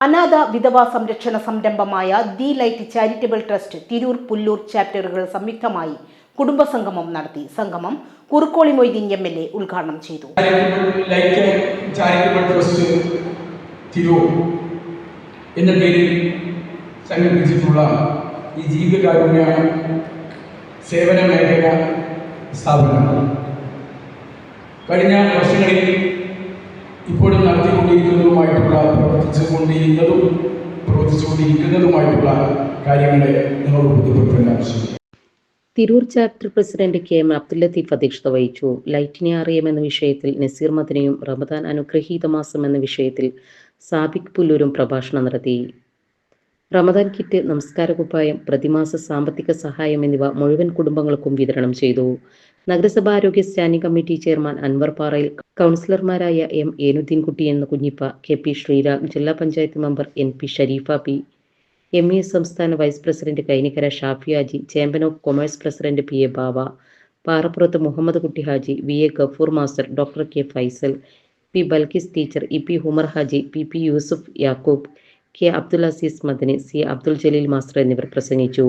അനാഥ വിധവ സംരക്ഷണ സംരംഭമായ the light charitable trust Tirur Pullur ചാപ്റ്ററുകൾ സംയുക്തമായി കുടുംബസംഗമം നടത്തി. സംഗമം Kurukkoli Moideen M L A ഉദ്ഘാടനം ചെയ്തു. എന്ന പേരിൽ സംഘടിപ്പിച്ചിട്ടുള്ള ഈ ജീവകാരുണ്യ സേവന മേഖല സ്ഥാപനം കഴിഞ്ഞ വർഷങ്ങളിൽ ഇപ്പോഴും നടത്തിക്കൊണ്ടിരിക്കുന്നതുമായിട്ടുള്ള പ്രവർത്തിച്ചുകൊണ്ടിരുന്നതും പ്രവർത്തിച്ചുകൊണ്ടിരിക്കുന്നതുമായിട്ടുള്ള കാര്യങ്ങളെ നിങ്ങളോട് ബോധ്യപ്പെടുത്തേണ്ട ആവശ്യമില്ല. Tirur chapter president K M Abdul Latheef അധ്യക്ഷത വഹിച്ചു. ലൈറ്റിനെ എന്ന വിഷയത്തിൽ നസീർ മദനയും റമദാൻ അനുഗ്രഹീത മാസം എന്ന വിഷയത്തിൽ സാബിക് പുല്ലൂരും പ്രഭാഷണം നടത്തി. റമദാൻ കിറ്റ് നമസ്കാര കുപ്പായം പ്രതിമാസ സാമ്പത്തിക സഹായം എന്നിവ മുഴുവൻ കുടുംബങ്ങൾക്കും വിതരണം ചെയ്തു. നഗരസഭാ ആരോഗ്യ standing committee chairman Anwar Parayil കൗൺസിലർമാരായ എം ഏനുദ്ദീൻകുട്ടി എന്ന കുഞ്ഞിപ്പ കെ പി ശ്രീരാം ജില്ലാ panchayat member N P Shareefa P M E സംസ്ഥാന vice president Kainikkara Shafiyaji chamber of commerce president P A Bava Parappurath Muhammad Kutty Haji V A Gafoor master doctor K Faisal P Balkis teacher E P Humar Haji P P Yusuf Yakub K Abdul Azeez Madani C Abdul Jaleel master എന്നിവർ പ്രസംഗിച്ചു.